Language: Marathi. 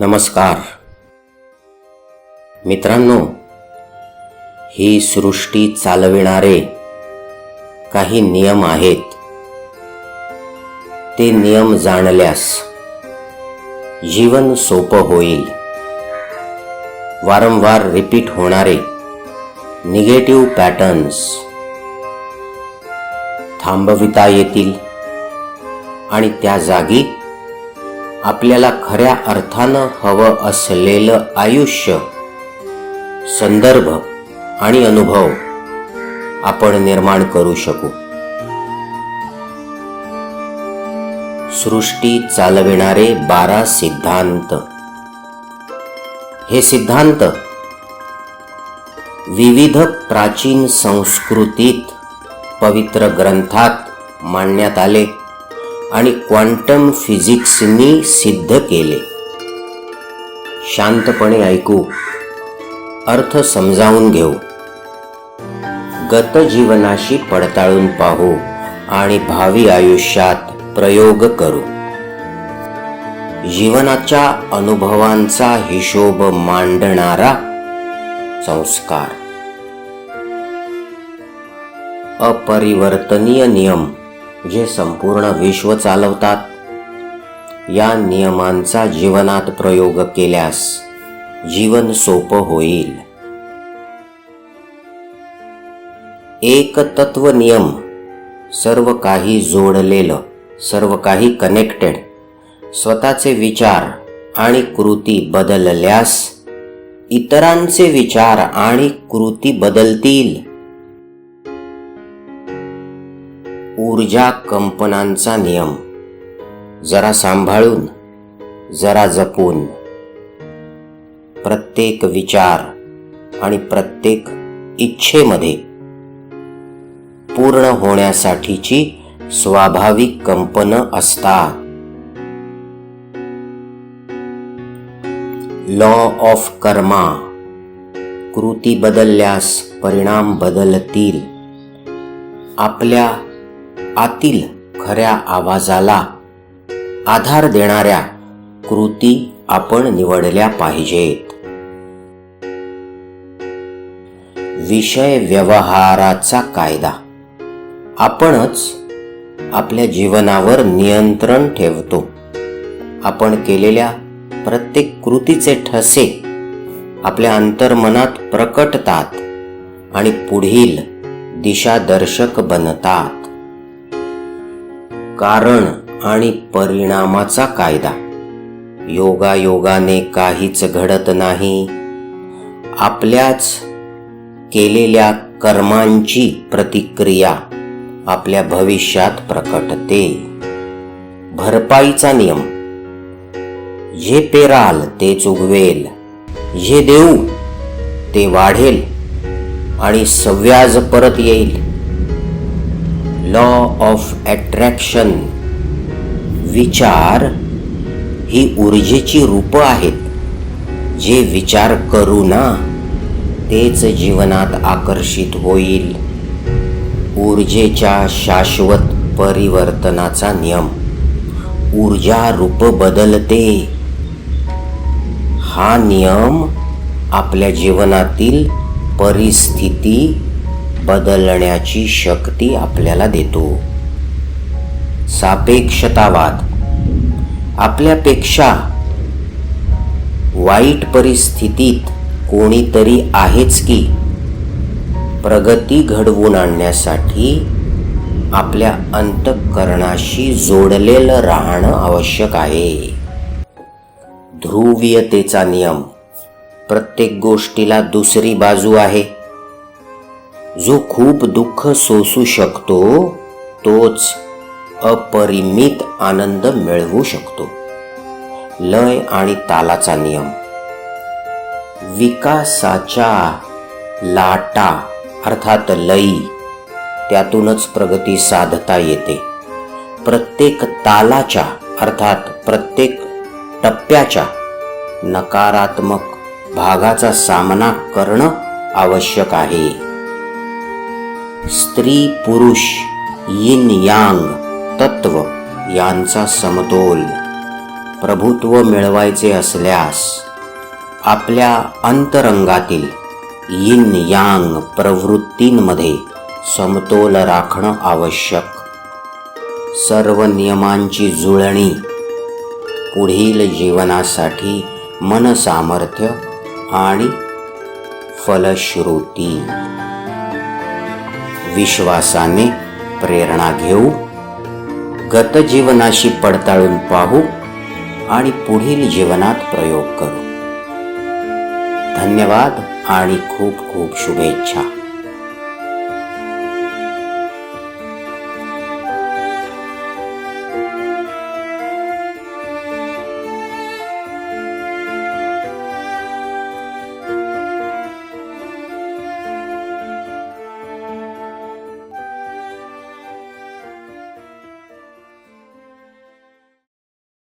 नमस्कार. मित्रांनो ही सृष्टी चालविणारे काही नियम आहेत. ते नियम जाणल्यास जीवन सोपं होईल. वारंवार रिपीट होणारे निगेटिव्ह पॅटर्न्स थांबविता येतील आणि त्या जागी आपल्याला खऱ्या अर्थानं हवं असलेलं आयुष्य संदर्भ आणि अनुभव आपण निर्माण करू शकू. सृष्टी चालविणारे बारा सिद्धांत. हे सिद्धांत विविध प्राचीन संस्कृतीत पवित्र ग्रंथात मांडण्यात आले. आणि क्वांटम फिजिक्सनी सिद्ध केले. शांतपणे ऐकू. अर्थ समजावून घेऊ. गत जीवनाशी पडताळून पाहू आणि भावी आयुष्यात प्रयोग करू. जीवनाच्या अनुभवांचा हिशोब मांडणारा संस्कार. अपरिवर्तनीय नियम. जे संपूर्ण विश्व चालवतात या नियमांचा जीवनात प्रयोग केल्यास जीवन सोपं होईल. एक तत्व नियम सर्व काही जोडलेलं सर्व काही कनेक्टेड स्वतःचे विचार आणि कृती बदलल्यास इतरांचे विचार आणि कृती बदलतील. ऊर्जा कंपनांचा नियम. जरा सांभाळून जरा जपून. प्रत्येक विचार आणि प्रत्येक इच्छेमध्ये पूर्ण होण्यासाठीची स्वाभाविक कंपन असतात. लॉ ऑफ कर्मा कृती बदलल्यास परिणाम बदलतील. आपल्या आतील खऱ्या आवाजाला आधार देणाऱ्या कृती आपण निवडल्या पाहिजेत. विषय व्यवहाराचा कायदा. आपणच आपल्या जीवनावर नियंत्रण ठेवतो. आपण केलेल्या प्रत्येक कृतीचे ठसे आपल्या अंतर्मनात प्रकटतात आणि पुढील दिशादर्शक बनतात. कारण आणि परिणामाचा कायदा. योगायोगाने काहीच घडत नाही. आपल्याच केलेल्या कर्मांची प्रतिक्रिया आपल्या भविष्यात प्रकटते. भरपाईचा नियम. जे पेराल तेच उगवेल जे देऊ ते वाढेल आणि सव्याज परत येईल. लॉ ऑफ ॲट्रॅक्शन विचार ही ऊर्जेची रूपं आहेत. जे विचार करू ना तेच जीवनात आकर्षित होईल. ऊर्जेच्या शाश्वत परिवर्तनाचा नियम. ऊर्जा रूप बदलते. हा नियम आपल्या जीवनातील परिस्थिती बदलण्याची शक्ती आपल्याला देतो. सापेक्षतावाद. आपल्यापेक्षा वाईट परिस्थितीत कोणीतरी आहेच की प्रगती घडवून आणण्यासाठी आपल्या अंतःकरणाशी जोडलेलं राहणं आवश्यक आहे. ध्रुवीयतेचा नियम. प्रत्येक गोष्टीला दुसरी बाजू आहे. जो खूप दुःख सोसू शकतो तोच अपरिमित आनंद मिळवू शकतो. लय आणि तालाचा नियम. विकासाच्या लाटा अर्थात लई त्यातूनच प्रगती साधता येते. प्रत्येक तालाच्या अर्थात प्रत्येक टप्प्याच्या नकारात्मक भागाचा सामना करणं आवश्यक आहे. स्त्री पुरुष यिन यांग तत्व यांचा समतोल. प्रभुत्व मिळवायचे असल्यास आपल्या अंतरंगातील यिन यांग प्रवृत्तींमध्ये समतोल राखणं आवश्यक. सर्व नियमांची जुळणी पुढील जीवनासाठी मनसामर्थ्य आणि फलश्रुती. विश्वासाने प्रेरणा घेऊ गतजीवनाशी पडताळून पाहू आणि पुढील जीवनात प्रयोग करू. धन्यवाद आणि खूप खूप शुभेच्छा.